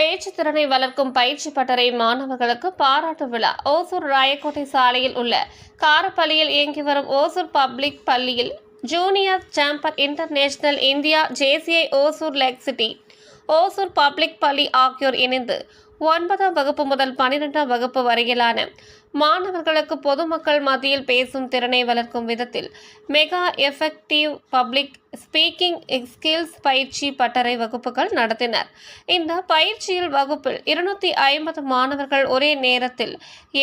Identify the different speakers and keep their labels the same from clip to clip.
Speaker 1: பேச்சு திறனை வளர்க்கும் பயிற்சி பட்டறை மாணவர்களுக்கு பாராட்டு விழா. ஓசூர் ராயக்கோட்டை சாலையில் உள்ள காரப்பள்ளியில் இயங்கி வரும் ஓசூர் பப்ளிக் பள்ளியில் junior chamber international India JCI Hosur lake city. Hosur public பள்ளி ஆகியோர் இணைந்து ஒன்பதாம் வகுப்பு முதல் பன்னிரெண்டாம் வகுப்பு வரையிலான மாணவர்களுக்கு பொதுமக்கள் மத்தியில் பேசும் திறனை வளர்க்கும் விதத்தில் mega effective public speaking skills பயிற்சி பட்டறை வகுப்புகள் நடத்தினர். இந்த பயிற்சியில் வகுப்பில் இருநூத்தி ஐம்பது மாணவர்கள் ஒரே நேரத்தில்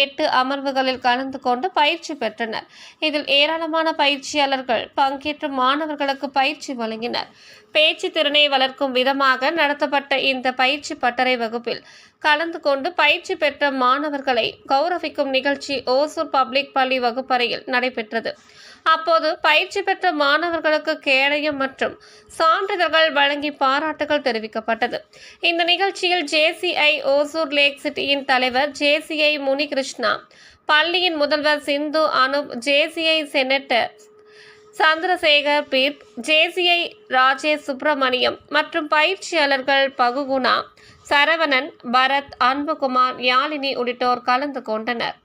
Speaker 1: எட்டு அமர்வுகளில் கலந்து கொண்டு பயிற்சி பெற்றனர். இதில் ஏராளமான பயிற்சியாளர்கள் பங்கேற்று மாணவர்களுக்கு பயிற்சி வழங்கினர். பேச்சு திறனை வளர்க்கும் விதமாக நடத்தப்பட்ட இந்த பயிற்சி பட்டறை வகுப்பில் கலந்து கொண்டு பயிற்சி பெற்ற மாணவர்களை கௌரவிக்கும் நிகழ்ச்சி ஓசூர் பப்ளிக் பள்ளி வகுப்பறையில் நடைபெற்றது. அப்போது பயிற்சி பெற்ற மாணவர்களுக்கு கேடயம் மற்றும் சான்றிதழ்கள் வழங்கி பாராட்டுகள் தெரிவிக்கப்பட்டது. இந்த நிகழ்ச்சியில் ஜேசிஐ ஓசூர் லேக் சிட்டியின் தலைவர் ஜேசிஐ முனிகிருஷ்ணா பள்ளியின் முதல்வர் சிந்து அனுப் ஜேசிஐ செனட்டர் சந்திரசேகர் பீர்ப் ஜேசிஐ ராஜேஷ் சுப்பிரமணியம் மற்றும் பயிற்சியாளர்கள் பகுகுணா சரவணன் பரத் அன்புகுமார் யாழினி உள்ளிட்டோர் கலந்து கொண்டனர்.